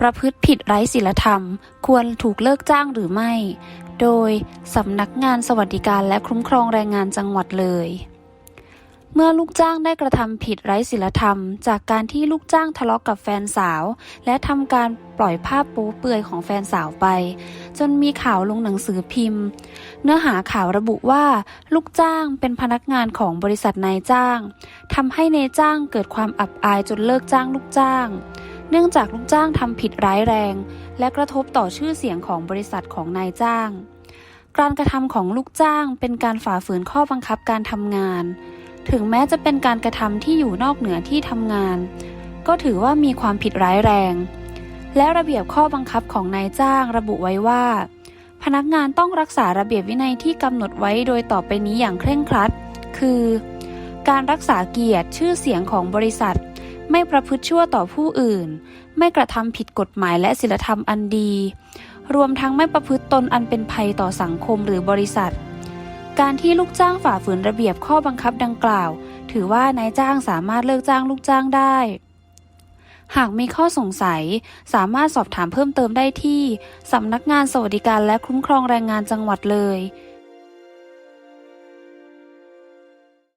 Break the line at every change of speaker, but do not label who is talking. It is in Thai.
ประพฤติผิดไร้ศีลธรรม ควรถูกเลิกจ้างหรือไม่ โดยสำนักงานสวัสดิการและคุ้มครองแรงงานจังหวัดเลย เมื่อลูกจ้างได้กระทำผิดไร้ศีลธรรม จากการที่ลูกจ้างทะเลาะกับแฟนสาว และทำการปล่อยภาพโป๊เปลือยของแฟนสาวไป จนมีข่าวลงหนังสือพิมพ์ เนื้อหาข่าวระบุว่า ลูกจ้างเป็นพนักงานของบริษัทนายจ้างทำให้นายจ้างเกิดความอับอายจนเลิกจ้างลูกจ้าง เนื่องจากลูกจ้างทำผิดร้ายแรง และกระทบต่อชื่อเสียงของบริษัทของนายจ้าง การกระทำของลูกจ้างเป็นการฝ่าฝืนข้อบังคับการทำงาน ถึงแม้จะเป็นการกระทำที่อยู่นอกเหนือที่ทำงาน ก็ถือว่ามีความผิดร้ายแรง และระเบียบข้อบังคับของนายจ้างระบุไว้ว่า พนักงานต้องรักษาระเบียบวินัยที่กำหนดไว้โดยต่อไปนี้อย่างเคร่งครัด คือ การรักษาเกียรติชื่อเสียงของบริษัท ไม่ประพฤติชั่วต่อผู้อื่น ไม่กระทำผิดกฎหมายและศีลธรรมอันดี รวมทั้งไม่ประพฤติตนอันเป็นภัยต่อสังคมหรือบริษัท การที่ลูกจ้างฝ่าฝืนระเบียบข้อบังคับดังกล่าว ถือว่านายจ้างสามารถเลิกจ้างลูกจ้างได้ หากมีข้อสงสัย สามารถสอบถามเพิ่มเติมได้ที่สำนักงานสวัสดิการและคุ้มครองแรงงานจังหวัดเลย0